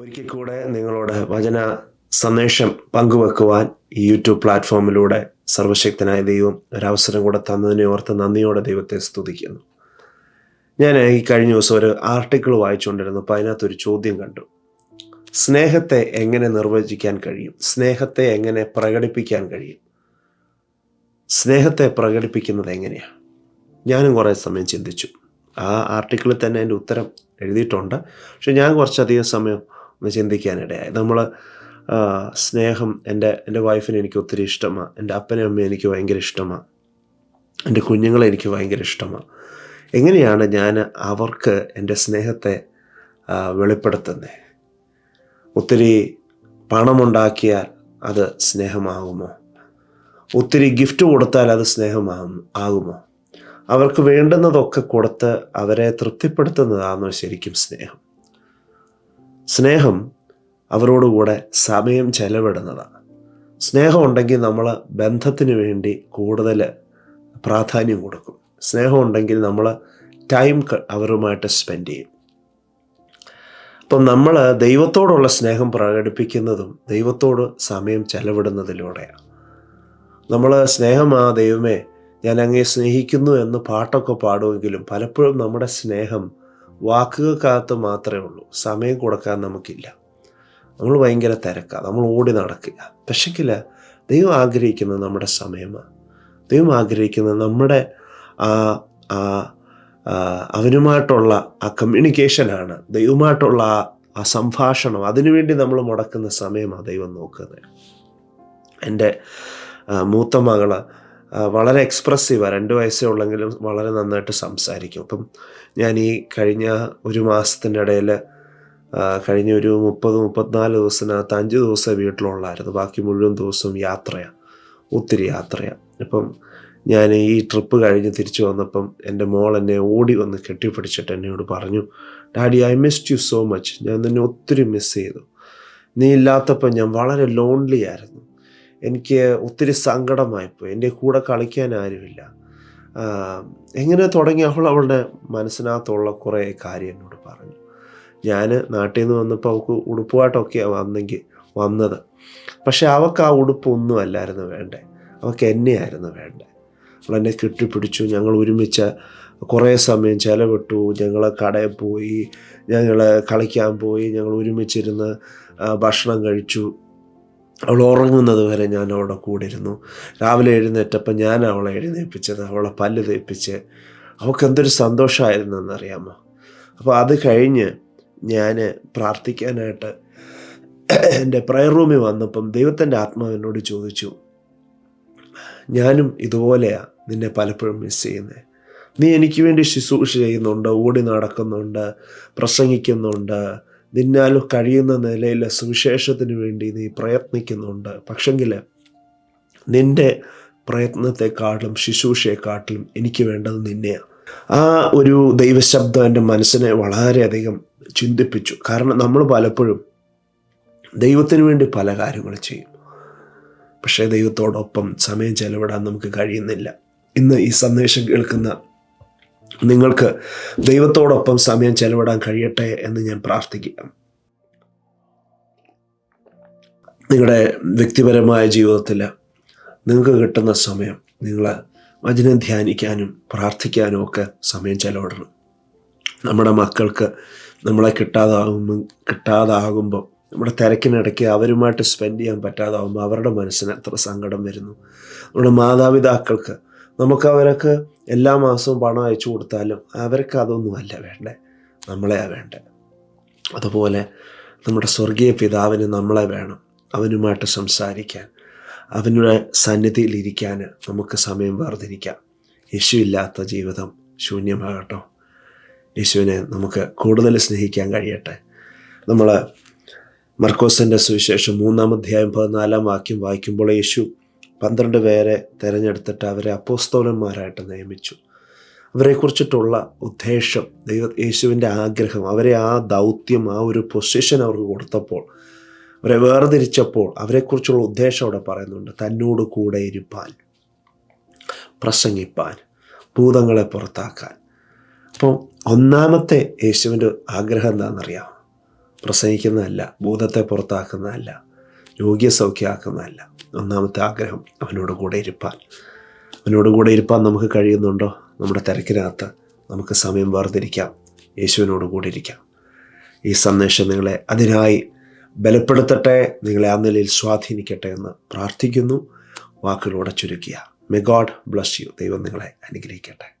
ഒരിക്കൽ കൂടെ നിങ്ങളോട് വചന സന്ദേശം പങ്കുവെക്കുവാൻ ഈ യൂട്യൂബ് പ്ലാറ്റ്ഫോമിലൂടെ സർവശക്തനായ ദൈവം ഒരവസരം കൂടെ തന്നതിനെ ഓർത്ത് നന്ദിയോടെ ദൈവത്തെ സ്തുതിക്കുന്നു. ഞാൻ ഈ കഴിഞ്ഞ ദിവസം ഒരു ആർട്ടിക്കിൾ വായിച്ചുകൊണ്ടിരുന്നു. അപ്പോൾ അതിനകത്തൊരു ചോദ്യം കണ്ടു. സ്നേഹത്തെ എങ്ങനെ നിർവചിക്കാൻ കഴിയും? സ്നേഹത്തെ എങ്ങനെ പ്രകടിപ്പിക്കാൻ കഴിയും? സ്നേഹത്തെ പ്രകടിപ്പിക്കുന്നത് എങ്ങനെയാണ്? ഞാനും കുറേ സമയം ചിന്തിച്ചു. ആ ആർട്ടിക്കിളിൽ തന്നെ അതിന്റെ ഉത്തരം എഴുതിയിട്ടുണ്ട്. പക്ഷെ ഞാൻ കുറച്ചധികം സമയം ഒന്ന് ചിന്തിക്കാനിടയായി നമ്മൾ സ്നേഹം എന്റെ എന്റെ വൈഫിനെ എനിക്ക് ഒത്തിരി ഇഷ്ടമാണ് എന്റെ അപ്പനെ അമ്മയെ എനിക്ക് ഭയങ്കര ഇഷ്ടമാണ് എന്റെ കുഞ്ഞുങ്ങളെ എനിക്ക് ഭയങ്കര ഇഷ്ടമാണ് എങ്ങനെയാണ് ഞാൻ അവർക്ക് എന്റെ സ്നേഹത്തെ വെളിപ്പെടുത്തുന്നത് ഒത്തിരി പണമുണ്ടാക്കിയാൽ അത് സ്നേഹമാകുമോ? ഒത്തിരി ഗിഫ്റ്റ് കൊടുത്താൽ അത് സ്നേഹമാകും ആകുമോ? അവർക്ക് വേണ്ടുന്നതൊക്കെ കൊടുത്ത് അവരെ തൃപ്തിപ്പെടുത്തുന്നതാണോ ശരിക്കും സ്നേഹം? സ്നേഹം അവരോടുകൂടെ സമയം ചെലവിടുന്നതാണ് സ്നേഹം ഉണ്ടെങ്കിൽ നമ്മൾ ബന്ധത്തിന് വേണ്ടി കൂടുതൽ പ്രാധാന്യം കൊടുക്കും. സ്നേഹം ഉണ്ടെങ്കിൽ നമ്മൾ ടൈം അവരുമായിട്ട് സ്പെൻഡ് ചെയ്യും. അപ്പം നമ്മൾ ദൈവത്തോടുള്ള സ്നേഹം പ്രകടിപ്പിക്കുന്നതും ദൈവത്തോട് സമയം ചെലവിടുന്നതിലൂടെയാണ് നമ്മൾ സ്നേഹമാ ദൈവമേ ഞാൻ അങ്ങേ സ്നേഹിക്കുന്നു എന്ന് പാട്ടൊക്കെ പാടുമെങ്കിലും പലപ്പോഴും നമ്മുടെ സ്നേഹം വാക്കുകൾക്കകത്ത് മാത്രമേ ഉള്ളൂ. സമയം കൊടുക്കാൻ നമുക്കില്ല. നമ്മൾ ഭയങ്കര തിരക്കാണ് നമ്മൾ ഓടി നടക്കുക പക്ഷെങ്കിൽ ദൈവം ആഗ്രഹിക്കുന്നത് നമ്മുടെ സമയമാണ് ദൈവം ആഗ്രഹിക്കുന്നത് നമ്മുടെ ആ ആ അവനുമായിട്ടുള്ള ആ കമ്മ്യൂണിക്കേഷനാണ് ദൈവമായിട്ടുള്ള ആ സംഭാഷണം. അതിനുവേണ്ടി നമ്മൾ മുടക്കുന്ന സമയമാണ് ദൈവം നോക്കുന്നത്. എന്റെ മൂത്ത മകൾ വളരെ എക്സ്പ്രസീവാണ് രണ്ട് വയസ്സേ ഉള്ളെങ്കിലും വളരെ നന്നായിട്ട് സംസാരിക്കും. അപ്പം ഞാൻ ഈ കഴിഞ്ഞ ഒരു മാസത്തിന്റെ ഇടയിൽ കഴിഞ്ഞ ഒരു മുപ്പത് മുപ്പത്തിനാല് ദിവസത്തിനകത്ത് അഞ്ച് ദിവസം വീട്ടിലുള്ളായിരുന്നു. ബാക്കി മുഴുവൻ ദിവസവും യാത്രയാണ് ഒത്തിരി യാത്രയാണ് അപ്പം ഞാൻ ഈ ട്രിപ്പ് കഴിഞ്ഞ് തിരിച്ചു വന്നപ്പം എന്റെ മോൾ എന്നെ ഓടി വന്ന് കെട്ടിപ്പിടിച്ചിട്ട് എന്നോട് പറഞ്ഞു daddy I missed you so much ഞാൻ നിന്നെ ഒത്തിരി മിസ് ചെയ്തു. നീ ഇല്ലാത്തപ്പോൾ ഞാൻ വളരെ ലോൺലി ആയിരുന്നു. എനിക്ക് ഒത്തിരി സങ്കടമായിപ്പോയി എന്റെ കൂടെ കളിക്കാൻ ആരുമില്ല. എങ്ങനെ തുടങ്ങി? അവൾ അവളുടെ മനസ്സിനകത്തുള്ള കുറേ കാര്യം എന്നോട് പറഞ്ഞു. ഞാൻ നാട്ടിൽ നിന്ന് വന്നപ്പോൾ അവൾക്ക് ഉടുപ്പുമായിട്ടൊക്കെയാണ് വന്നെങ്കിൽ വന്നത്. പക്ഷെ അവൾക്ക് ആ ഉടുപ്പ് ഒന്നും അല്ലായിരുന്നു വേണ്ടേ. അവൾക്ക് എന്നെയായിരുന്നു വേണ്ടേ. അവൾ എന്നെ കെട്ടിപ്പിടിച്ചു. ഞങ്ങൾ ഒരുമിച്ച് കുറേ സമയം ചിലവിട്ടു. ഞങ്ങൾ കടയിൽ പോയി. ഞങ്ങൾ കളിക്കാൻ പോയി. ഞങ്ങൾ ഒരുമിച്ചിരുന്ന് ഭക്ഷണം കഴിച്ചു. അവൾ ഉറങ്ങുന്നത് വരെ ഞാൻ അവളുടെ കൂടെ ഇരുന്നു രാവിലെ എഴുന്നേറ്റപ്പോൾ ഞാൻ അവളെ എഴുന്നേൽപ്പിച്ചത് അവളെ പല്ല് തേപ്പിച്ച്. അവൾക്ക് എന്തൊരു സന്തോഷമായിരുന്നു എന്നറിയാമോ? അപ്പോൾ അത് കഴിഞ്ഞ് ഞാൻ പ്രാർത്ഥിക്കാനായിട്ട് എന്റെ പ്രയർ റൂമിൽ വന്നപ്പം ദൈവത്തിന്റെ ആത്മാവ് എന്നോട് ചോദിച്ചു ഞാനും ഇതുപോലെയാണ് നിന്നെ പലപ്പോഴും മിസ് ചെയ്യുന്നത് നീ എനിക്ക് വേണ്ടി ശുശ്രൂഷ ചെയ്യുന്നുണ്ട് ഓടി നടക്കുന്നുണ്ട് പ്രസംഗിക്കുന്നുണ്ട് നിന്നാൽ കഴിയുന്ന നിലയിൽ സുവിശേഷത്തിന് വേണ്ടി നീ പ്രയത്നിക്കുന്നുണ്ട്. പക്ഷെങ്കിൽ നിന്റെ പ്രയത്നത്തെക്കാട്ടിലും ശുശ്രൂഷയെക്കാട്ടിലും എനിക്ക് വേണ്ടത് നിന്നെയാണ് ആ ഒരു ദൈവശബ്ദം എന്റെ മനസ്സിനെ വളരെയധികം ചിന്തിപ്പിച്ചു. കാരണം നമ്മൾ പലപ്പോഴും ദൈവത്തിന് വേണ്ടി പല കാര്യങ്ങൾ ചെയ്യും. പക്ഷേ ദൈവത്തോടൊപ്പം സമയം ചെലവിടാൻ നമുക്ക് കഴിയുന്നില്ല. ഇന്ന് ഈ സന്ദേശം കേൾക്കുന്ന നിങ്ങൾക്ക് ദൈവത്തോടൊപ്പം സമയം ചെലവിടാൻ കഴിയട്ടെ എന്ന് ഞാൻ പ്രാർത്ഥിക്കുക നിങ്ങളുടെ വ്യക്തിപരമായ ജീവിതത്തിൽ നിങ്ങൾക്ക് കിട്ടുന്ന സമയം നിങ്ങൾ വചനം ധ്യാനിക്കാനും പ്രാർത്ഥിക്കാനും ഒക്കെ സമയം ചെലവിടണം. നമ്മുടെ മക്കൾക്ക് നമ്മളെ കിട്ടാതാകുമ്പോൾ കിട്ടാതാകുമ്പോൾ നമ്മുടെ തിരക്കിനിടയ്ക്ക് അവരുമായിട്ട് സ്പെൻഡ് ചെയ്യാൻ പറ്റാതാകുമ്പോൾ അവരുടെ മനസ്സിന് എത്ര സങ്കടം വരുന്നു. നമ്മുടെ മാതാപിതാക്കൾക്ക് നമുക്ക് അവർക്ക് എല്ലാ മാസവും പണം അയച്ചു കൊടുത്താലും അവർക്ക് അതൊന്നും അല്ല വേണ്ടേ. നമ്മളെയാ വേണ്ടേ. അതുപോലെ നമ്മുടെ സ്വർഗീയ പിതാവിന് നമ്മളെ വേണം. അവനുമായിട്ട് സംസാരിക്കാൻ അവനുടെ സന്നിധിയിലിരിക്കാൻ നമുക്ക് സമയം വേർതിരിക്കാം. യേശു ഇല്ലാത്ത ജീവിതം ശൂന്യമാകട്ടോ. യേശുവിനെ നമുക്ക് കൂടുതൽ സ്നേഹിക്കാൻ കഴിയട്ടെ. നമ്മൾ മർക്കോസിന്റെ സുവിശേഷം മൂന്നാം അധ്യായം പതിനാലാം വാക്യം വായിക്കുമ്പോൾ യേശു പന്ത്രണ്ട് പേരെ തിരഞ്ഞെടുത്തിട്ട് അവരെ അപ്പോസ്തോലന്മാരായിട്ട് നിയമിച്ചു. അവരെക്കുറിച്ചിട്ടുള്ള ഉദ്ദേശം ദൈവ യേശുവിന്റെ ആഗ്രഹം അവരെ ആ ദൗത്യം ആ ഒരു പൊസിഷൻ അവർക്ക് കൊടുത്തപ്പോൾ അവരെ വേർതിരിച്ചപ്പോൾ അവരെക്കുറിച്ചുള്ള ഉദ്ദേശം അവിടെ പറയുന്നുണ്ട് തന്നോട് കൂടെ ഇരുപ്പാൻ പ്രസംഗിപ്പാൻ ഭൂതങ്ങളെ പുറത്താക്കാൻ. അപ്പോൾ ഒന്നാമത്തെ യേശുവിന്റെ ആഗ്രഹം എന്താണെന്നറിയാം പ്രസംഗിക്കുന്നതല്ല ഭൂതത്തെ പുറത്താക്കുന്നതല്ല രോഗ്യസൗഖ്യമാക്കുന്നതല്ല ഒന്നാമത്തെ ആഗ്രഹം അവനോട് കൂടെ ഇരുപ്പാൻ. അവനോട് കൂടെ ഇരുപ്പാൻ നമുക്ക് കഴിയുന്നുണ്ടോ? നമ്മുടെ തിരക്കിനകത്ത് നമുക്ക് സമയം വേർതിരിക്കാം. യേശുവിനോട് കൂടെ ഇരിക്കാം. ഈ സന്ദേശം നിങ്ങളെ അതിനായി ബലപ്പെടുത്തട്ടെ നിങ്ങളെ ആ നിലയിൽ സ്വാധീനിക്കട്ടെ എന്ന് പ്രാർത്ഥിക്കുന്നു. വാക്കുകളോടെ ചുരുക്കിയ. മെ ഗോഡ് ബ്ലസ് യു ദൈവം നിങ്ങളെ അനുഗ്രഹിക്കട്ടെ.